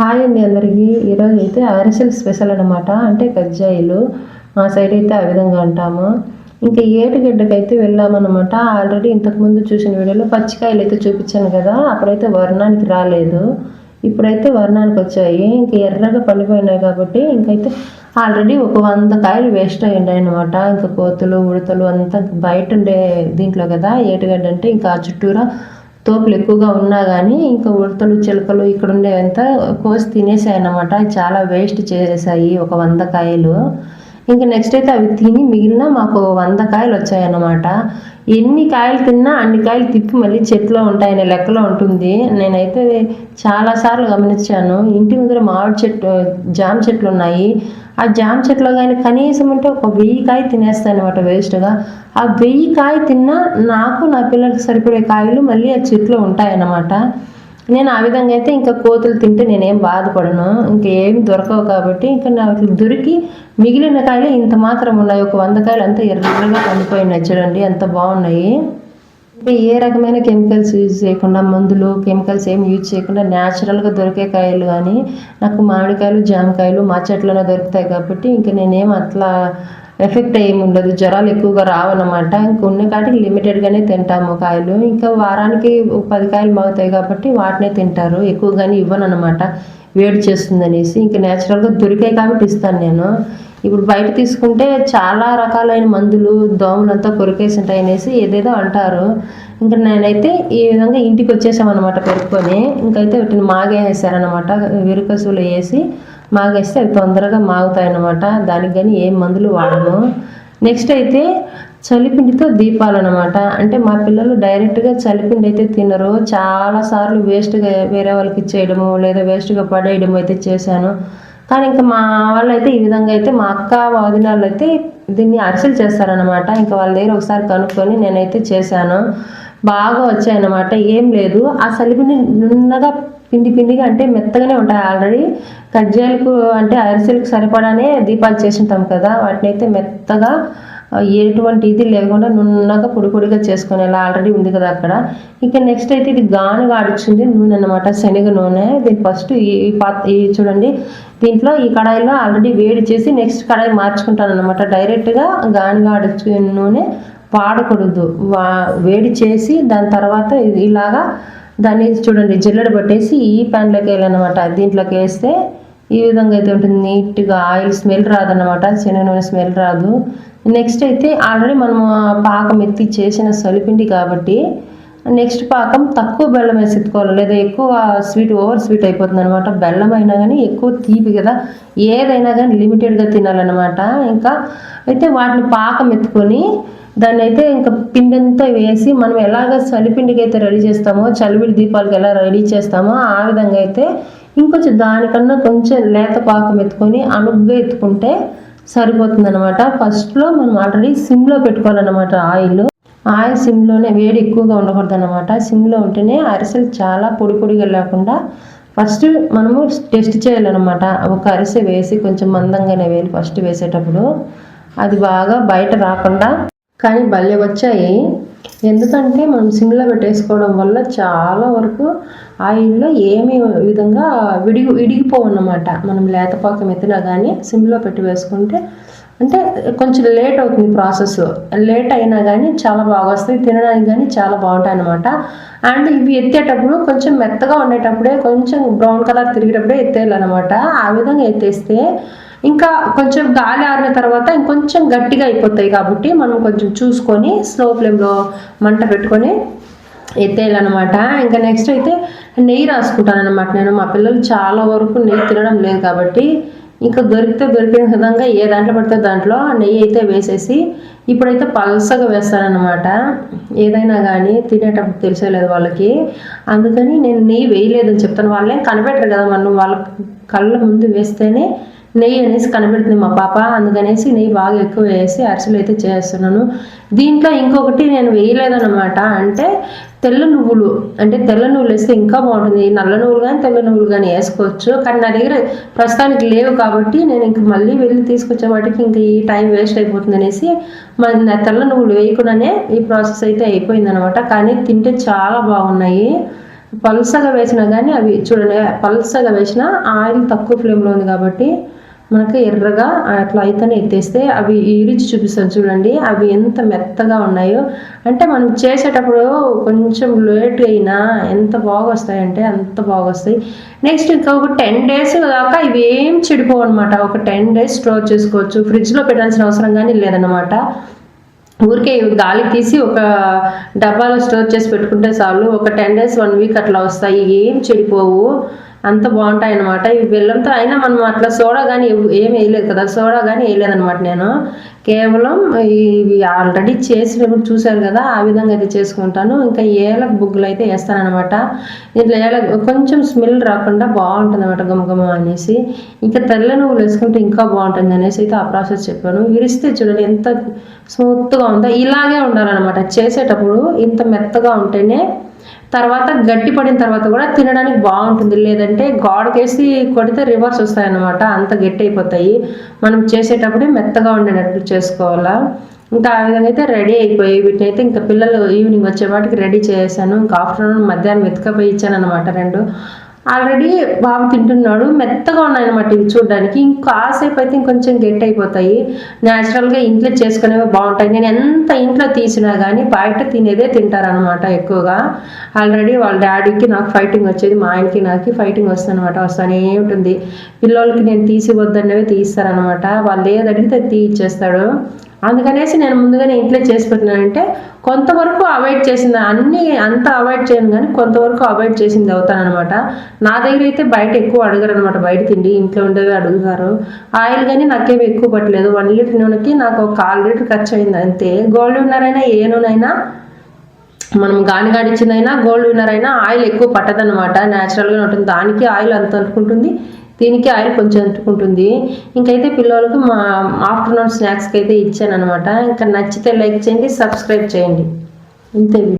Hi అండి అందరికీ. ఈరోజు అయితే అరిసెల్ స్పెషల్ అనమాట అంటే కజ్జాయిలు. మా సైడ్ అయితే ఆ విధంగా అంటాము. ఇంకా ఏటుగడ్డకి అయితే వెళ్ళామన్నమాట. ఆల్రెడీ ఇంతకుముందు చూసిన వీడియోలో పచ్చికాయలు అయితే చూపించాను కదా అప్పుడైతే వర్ణానికి రాలేదు. ఇప్పుడైతే వర్ణానికి వచ్చాయి. ఇంక ఎర్రగా పండిపోయినాయి కాబట్టి ఇంకైతే ఆల్రెడీ ఒక వంద కాయలు వేస్ట్ అయ్యాయి అనమాట ఇంకా కోతులు ఉడతలు అంతా బయట ఉండే దీంట్లో కదా ఏటుగడ్డ అంటే ఇంకా ఆ చుట్టూరా తోపులు ఎక్కువగా ఉన్నా కానీ ఇంకా ఉడతలు చిలకలు ఇక్కడ ఉండేవంతా కోసి తినేసాయి అన్నమాట చాలా వేస్ట్ చేసేసాయి ఒక వంద కాయలు. ఇంకా నెక్స్ట్ అయితే అవి తిని మిగిలిన మాకు వంద కాయలు వచ్చాయన్నమాట. ఎన్ని కాయలు తిన్నా అన్ని కాయలు తిప్పి మళ్ళీ చెట్లో ఉంటాయనే లెక్కలో ఉంటుంది. నేనైతే చాలాసార్లు గమనించాను. ఇంటి ముందర మామిడి చెట్టు జామ చెట్లు ఉన్నాయి. ఆ జామ చెట్లో కానీ కనీసం అంటే ఒక వెయ్యి కాయ తినేస్తాయి అనమాట వేస్ట్గా ఆ వెయ్యి కాయ తిన్నా నాకు నా పిల్లలకి సరిపడే కాయలు మళ్ళీ ఆ చెట్లో ఉంటాయన్నమాట. నేను ఆ విధంగా అయితే ఇంకా కోతులు తింటే నేనేం బాధపడను. ఇంకా ఏమి దొరకవు కాబట్టి ఇంకా నాకు దొరికి మిగిలిన కాయలు ఇంత మాత్రం ఉన్నాయి. ఒక వంద కాయలు అంతా ఎర్రగా పండిపోయినాయి చూడండి అంత బాగున్నాయి. ఇంకా ఏ రకమైన కెమికల్స్ యూజ్ చేయకుండా మందులు కెమికల్స్ ఏమి యూజ్ చేయకుండా న్యాచురల్గా దొరికే కాయలు కానీ నాకు మామిడికాయలు జామకాయలు మా చెట్లలో దొరుకుతాయి కాబట్టి ఇంకా నేనేం అట్లా ఎఫెక్ట్ ఏమి ఉండదు. జ్వరాలు ఎక్కువగా రావన్నమాట. ఇంక ఉన్న కాటికి లిమిటెడ్గానే తింటాము కాయలు. ఇంకా వారానికి పది కాయలు మాగుతాయి కాబట్టి వాటినే తింటారు. ఎక్కువగానే ఇవ్వను అనమాట వేడి చేస్తుంది అనేసి ఇంకా న్యాచురల్గా దొరికాయి కాబట్టి ఇస్తాను నేను. ఇప్పుడు బయట తీసుకుంటే చాలా రకాలైన మందులు దోమలంతా కొరికేసి ఉంటాయి అనేసి ఏదేదో అంటారు. ఇంకా నేనైతే ఈ విధంగా ఇంటికి వచ్చేసామన్నమాట పెరుక్కొని ఇంకైతే వీటిని మాగేసారనమాట విరుకసులు వేసి మాగేస్తే అవి తొందరగా మాగుతాయి అన్నమాట దానికి కానీ ఏం మందులు వాడము. నెక్స్ట్ అయితే చలిపిండితో దీపాలు అనమాట అంటే మా పిల్లలు డైరెక్ట్గా చలిపిండి అయితే తినరు. చాలాసార్లు వేస్ట్గా వేరే వాళ్ళకి ఇచ్చేయడము లేదా వేస్ట్గా పడేయడం అయితే చేశాను. కానీ ఇంకా మా వాళ్ళు అయితే ఈ విధంగా అయితే మా అక్క వదినాళ్ళు అయితే దీన్ని అరిసెలు చేస్తారనమాట ఇంకా వాళ్ళ దగ్గర ఒకసారి కనుక్కొని నేనైతే చేశాను. బాగా వచ్చాయన్నమాట. ఏం లేదు. ఆ చలిపిండి నున్నగా పిండి పిండిగా అంటే మెత్తగానే ఉంటాయి. ఆల్రెడీ కజ్జాయలకు అంటే అరిసెలకు సరిపడానే దీపాలు చేసింటాం కదా. వాటిని అయితే మెత్తగా ఎటువంటి ఇది లేకుండా నున్నగా పొడి పొడిగా చేసుకునేలా ఆల్రెడీ ఉంది కదా అక్కడ. ఇక నెక్స్ట్ అయితే ఇది గానుగా ఆడిచ్చింది నూనె అనమాట శనగ నూనె. దీని ఫస్ట్ ఈ పాత్ ఈ చూడండి. దీంట్లో ఈ కడాయిలో ఆల్రెడీ వేడి చేసి నెక్స్ట్ కడాయి మార్చుకుంటాను అనమాట డైరెక్ట్గా గానుగా ఆడిచ్చి నూనె వాడకూడదు. వా వేడి చేసి దాని తర్వాత ఇలాగా దాన్ని చూడండి జిల్లడ పట్టేసి ఈ ప్యాన్లోకి వేయాలన్నమాట దీంట్లోకి వేస్తే ఈ విధంగా అయితే ఉంటుంది. నీట్గా ఆయిల్ స్మెల్ రాదన్నమాట. శనగ నూనె స్మెల్ రాదు. నెక్స్ట్ అయితే ఆల్రెడీ మనము పాకం ఎత్తి చేసిన సలిపిండి కాబట్టి నెక్స్ట్ పాకం తక్కువ బెల్లం వేసి ఎత్తుకోవాలి. లేదా ఎక్కువ స్వీట్ ఓవర్ స్వీట్ అయిపోతుంది అనమాట బెల్లం అయినా కానీ ఎక్కువ తీపి కదా. ఏదైనా కానీ లిమిటెడ్గా తినాలన్నమాట. ఇంకా అయితే వాటిని పాకం ఎత్తుకొని దాన్ని అయితే ఇంకా పిండంతా వేసి మనం ఎలాగ చలిపిండికి అయితే రెడీ చేస్తామో చలివిడి దీపాలకి ఎలా రెడీ చేస్తామో ఆ విధంగా అయితే ఇంకొంచెం దానికన్నా కొంచెం లేత పాకం ఎత్తుకొని అనుగ్గా ఎత్తుకుంటే సరిపోతుంది అనమాట ఫస్ట్లో మనం ఆల్రెడీ సిమ్లో పెట్టుకోవాలన్నమాట ఆయిల్. ఆయిల్ సిమ్లోనే వేడి ఎక్కువగా ఉండకూడదు అనమాట సిమ్లో ఉంటేనే అరిసెలు చాలా పొడి పొడిగా లేకుండా ఫస్ట్ మనము టెస్ట్ చేయాలన్నమాట. ఒక అరిసె వేసి కొంచెం మందంగానే వేయాలి ఫస్ట్ వేసేటప్పుడు. అది బాగా బయట రాకుండా కానీ భలే వచ్చాయి. ఎందుకంటే మనం సిమ్లో పెట్టేసుకోవడం వల్ల చాలా వరకు ఆయిల్లో ఏమి విధంగా విడిగి విడిగిపోవన్నమాట. మనం లేతపాకం ఎత్తినా కానీ సిమ్లో పెట్టి వేసుకుంటే అంటే కొంచెం లేట్ అవుతుంది ప్రాసెస్ లేట్ అయినా కానీ చాలా బాగా వస్తాయి. తినడానికి కానీ చాలా బాగుంటాయి అనమాట అండ్ ఇవి ఎత్తేటప్పుడు కొంచెం మెత్తగా ఉండేటప్పుడే కొంచెం బ్రౌన్ కలర్ తిరిగేటప్పుడే ఎత్తేయాలన్నమాట. ఆ విధంగా ఎత్తేస్తే ఇంకా కొంచెం గాలి ఆరిన తర్వాత ఇంకొంచెం గట్టిగా అయిపోతాయి కాబట్టి మనం కొంచెం చూసుకొని స్లో ఫ్లేమ్లో మంట పెట్టుకొని ఎత్తేయాలన్నమాట. ఇంకా నెక్స్ట్ అయితే నెయ్యి రాసుకుంటాను అనమాట నేను. మా పిల్లలు చాలా వరకు నెయ్యి తినడం లేదు కాబట్టి ఇంకా దొరికితే దొరికిన విధంగా ఏ దాంట్లో పడితే దాంట్లో నెయ్యి అయితే వేసేసి ఇప్పుడైతే పల్సగా వేస్తానన్నమాట. ఏదైనా కానీ తినేటప్పుడు తెలిసేలేదు వాళ్ళకి. అందుకని నేను నెయ్యి వేయలేదని చెప్తాను. వాళ్ళేం కనిపెట్టరు కదా మనం వాళ్ళ కళ్ళ ముందు వేస్తేనే నెయ్యి అనేసి కనిపెడుతుంది మా పాప. అందుకనేసి నెయ్యి బాగా ఎక్కువ వేసి అరిసెలు అయితే చేస్తున్నాను. దీంట్లో ఇంకొకటి నేను వేయలేదన్నమాట. అంటే తెల్ల నువ్వులు అంటే తెల్ల నువ్వులు వేస్తే ఇంకా బాగుంటుంది. నల్ల నువ్వులు కానీ తెల్ల నువ్వులు కానీ వేసుకోవచ్చు. కానీ నా దగ్గర ప్రస్తుతానికి లేవు కాబట్టి నేను ఇంక మళ్ళీ వెళ్ళి తీసుకొచ్చే వాటికి ఇంకా ఈ టైం వేస్ట్ అయిపోతుంది అనేసి మరి నా తెల్ల నువ్వులు వేయకుండానే ఈ ప్రాసెస్ అయితే అయిపోయింది అనమాట కానీ తింటే చాలా బాగున్నాయి. పల్సగా వేసినా కానీ అవి చూడండి పల్సగా వేసిన ఆయిల్ తక్కువ ఫ్లేమ్లో ఉంది కాబట్టి మనకి ఎర్రగా అట్లా అయితేనే ఎత్తేస్తే అవి ఇరిచి చూపిస్తాను చూడండి. అవి ఎంత మెత్తగా ఉన్నాయో. అంటే మనం చేసేటప్పుడు కొంచెం లేట్ అయినా ఎంత బాగా వస్తాయంటే అంత బాగా వస్తాయి నెక్స్ట్ ఇంకా ఒక టెన్ డేస్ దాకా ఇవి ఏం చెడిపోవు అనమాట ఒక టెన్ డేస్ స్టోర్ చేసుకోవచ్చు. ఫ్రిడ్జ్లో పెట్టాల్సిన అవసరం కానీ లేదనమాట ఊరికే గాలి తీసి ఒక డబ్బాలో స్టోర్ చేసి పెట్టుకుంటే చాలు. ఒక టెన్ డేస్ వన్ వీక్ అట్లా వస్తాయి. ఏం చెడిపోవు. అంత బాగుంటాయి అనమాట ఇవి బెల్లంతో అయినా మనం అట్లా సోడా కానీ ఏం వేయలేదు కదా సోడా కానీ వేయలేదనమాట నేను. కేవలం ఇవి ఆల్రెడీ చేసినప్పుడు చూశారు కదా ఆ విధంగా అయితే చేసుకుంటాను. ఇంకా ఏలక బుగ్గులు అయితే వేస్తానమాట దీంట్లో ఏల కొంచెం స్మెల్ రాకుండా బాగుంటుంది అనమాట గమగమ అనేసి. ఇంకా తెల్ల నువ్వులు వేసుకుంటే ఇంకా బాగుంటుంది అనేసి అయితే ఆ ప్రాసెస్ చెప్పాను. విరిస్తే చూడండి ఎంత స్మూత్గా ఉందో ఇలాగే ఉండాలన్నమాట. చేసేటప్పుడు ఇంత మెత్తగా ఉంటేనే తర్వాత గట్టి పడిన తర్వాత కూడా తినడానికి బాగుంటుంది. లేదంటే గోడకేసి కొడితే రివర్స్ వస్తాయన్నమాట. అంత గట్టి అయిపోతాయి మనం చేసేటప్పుడే మెత్తగా ఉండేటట్టు చేసుకోవాలా. ఇంకా ఆ విధంగా అయితే రెడీ అయిపోయి వీటిని అయితే ఇంకా పిల్లలు ఈవినింగ్ వచ్చే వాటికి రెడీ చేశాను. ఇంకా ఆఫ్టర్నూన్ మధ్యాహ్నం వెతకపోయి ఇచ్చాను అనమాట రెండు. ఆల్రెడీ బాబు తింటున్నాడు మెత్తగా ఉన్నాయన్నమాట ఇవి చూడడానికి. ఇంకాసేపు అయితే ఇంకొంచెం గట్టి అయిపోతాయి. న్యాచురల్గా ఇంట్లో చేసుకునేవి బాగుంటాయి. నేను ఎంత ఇంట్లో తీసినా కానీ బయట తినేదే తింటారనమాట ఎక్కువగా. ఆల్రెడీ వాళ్ళ డాడీకి నాకు ఫైటింగ్ వచ్చేది మా ఆయనకి నాకు ఫైటింగ్ వస్తుంది అనమాట వస్తానే ఉంటుంది. పిల్లలకి నేను తీసి వద్దన్నవి తీస్తారనమాట వాళ్ళు ఏది అడిగితే తీ ఇచ్చేస్తాడు అందుకనేసి నేను ముందుగానే ఇంట్లో చేసి పెట్టినానంటే కొంతవరకు అవాయిడ్ చేసింది అన్నీ అంత అవాయిడ్ చేయను కానీ కొంతవరకు అవాయిడ్ చేసింది అవుతానమాట నా దగ్గర అయితే బయట ఎక్కువ అడగరు అనమాట బయట తిండి ఇంట్లో ఉండేవి అడుగుతారు. ఆయిల్ కానీ నాకేమి ఎక్కువ పట్టలేదు. వన్ లీటర్ నూనెకి నాకు ఒక కాల్ లీటర్ ఖర్చు అయింది అంతే. గోల్డ్ విన్నర్ అయినా ఏ నూనె అయినా మనం గానిగాడిచ్చిందైనా గోల్డ్ విన్నర్ అయినా ఆయిల్ ఎక్కువ పట్టదనమాట న్యాచురల్గా ఉంటుంది. దానికి ఆయిల్ అంత అనుకుంటుంది. దీనికి ఆయిల్ కొంచెం అంటుకుంటుంది. ఇంకైతే పిల్లలకు మా ఆఫ్టర్నూన్ స్నాక్స్కి అయితే ఇచ్చాను అనమాట ఇంకా నచ్చితే లైక్ చేయండి సబ్స్క్రైబ్ చేయండి. ఇంతే